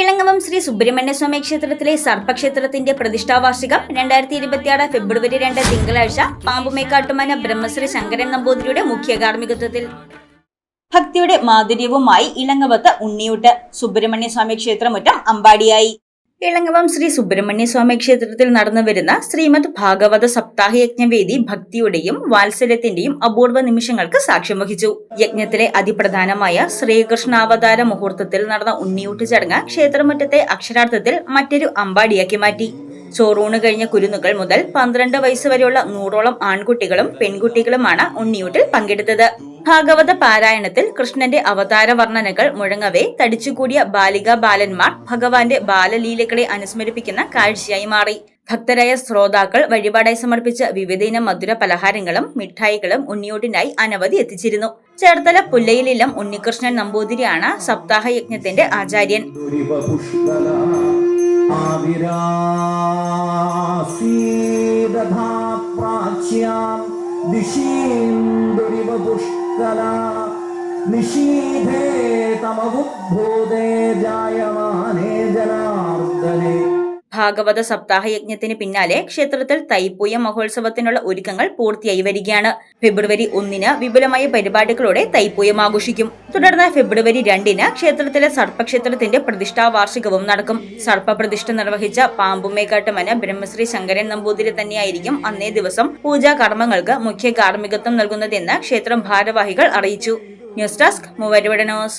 ഇളങ്ങവം ശ്രീ സുബ്രഹ്മണ്യ സ്വാമി ക്ഷേത്രത്തിലെ സർപ്പക്ഷേത്രത്തിന്റെ പ്രതിഷ്ഠാവാർഷികം രണ്ടായിരത്തി ഇരുപത്തിയാറ് ഫെബ്രുവരി രണ്ട് തിങ്കളാഴ്ച പാമ്പുമേക്കാട്ടുമന ബ്രഹ്മശ്രീ ശങ്കരൻ നമ്പൂതിരിയുടെ മുഖ്യ കാർമ്മികത്വത്തിൽ. ഭക്തിയുടെ മാധുര്യവുമായി ഇളങ്ങവത്ത് ഉണ്ണിയൂട്ട് സുബ്രഹ്മണ്യ സ്വാമി ക്ഷേത്രമുറ്റം അമ്പാടിയായി. ഇളങ്ങവം ശ്രീ സുബ്രഹ്മണ്യ സ്വാമി ക്ഷേത്രത്തിൽ നടന്നു വരുന്ന ശ്രീമദ് ഭാഗവത സപ്താഹ യജ്ഞവേദി ഭക്തിയുടെയും വാത്സല്യത്തിന്റെയും അപൂർവ നിമിഷങ്ങൾക്ക് സാക്ഷ്യം വഹിച്ചു. യജ്ഞത്തിലെ അതിപ്രധാനമായ ശ്രീകൃഷ്ണാവതാര മുഹൂർത്തത്തിൽ നടന്ന ഉണ്ണിയൂട്ട് ചടങ്ങ് ക്ഷേത്രമുറ്റത്തെ അക്ഷരാർത്ഥത്തിൽ മറ്റൊരു അമ്പാടിയാക്കി മാറ്റി. ചോറൂണ് കഴിഞ്ഞ കുരുന്നുകൾ മുതൽ പന്ത്രണ്ട് വയസ്സ് വരെയുള്ള നൂറോളം ആൺകുട്ടികളും പെൺകുട്ടികളുമാണ് ഉണ്ണിയൂട്ടിൽ പങ്കെടുത്തത്. ഭാഗവത പാരായണത്തിൽ കൃഷ്ണന്റെ അവതാര വർണനകൾ മുഴങ്ങവെ തടിച്ചുകൂടിയ ബാലികാ ബാലന്മാർ ഭഗവാന്റെ ബാലലീലകളെ അനുസ്മരിപ്പിക്കുന്ന കാഴ്ചയായി മാറി. ഭക്തരായ ശ്രോതാക്കൾ വഴിപാടായി സമർപ്പിച്ച വിവിധയിനം മധുര പലഹാരങ്ങളും മിഠായികളും ഉണ്ണിയോടിനായി അനവധി എത്തിച്ചിരുന്നു. ചേർത്തല പുല്ലയിലെല്ലാം ഉണ്ണികൃഷ്ണൻ നമ്പൂതിരിയാണ് സപ്താഹ യജ്ഞത്തിന്റെ ആചാര്യൻ. ദിശീം ദുരിവ कला निशीथे तमबुद्धोदे जायमाने जनार्दने। ഭാഗവത സപ്താഹ യജ്ഞത്തിന് പിന്നാലെ ക്ഷേത്രത്തിൽ തൈപ്പൂയ മഹോത്സവത്തിനുള്ള ഒരുക്കങ്ങൾ പൂർത്തിയായി വരികയാണ്. ഫെബ്രുവരി ഒന്നിന് വിപുലമായ പരിപാടികളോടെ തൈപ്പൂയം ആഘോഷിക്കും. തുടർന്ന് ഫെബ്രുവരി രണ്ടിന് ക്ഷേത്രത്തിലെ സർപ്പക്ഷേത്രത്തിന്റെ പ്രതിഷ്ഠാ വാർഷികവും നടക്കും. സർപ്പപ്രതിഷ്ഠ നിർവഹിച്ച പാമ്പുമേക്കാട്ടുമന ബ്രഹ്മശ്രീ ശങ്കരൻ നമ്പൂതിരി തന്നെയായിരിക്കും അന്നേ ദിവസം പൂജാ കർമ്മങ്ങൾക്ക് മുഖ്യ കാർമ്മികത്വം നൽകുന്നതെന്ന് ക്ഷേത്രം ഭാരവാഹികൾ അറിയിച്ചു. News desk മൂവരുവിടനോസ്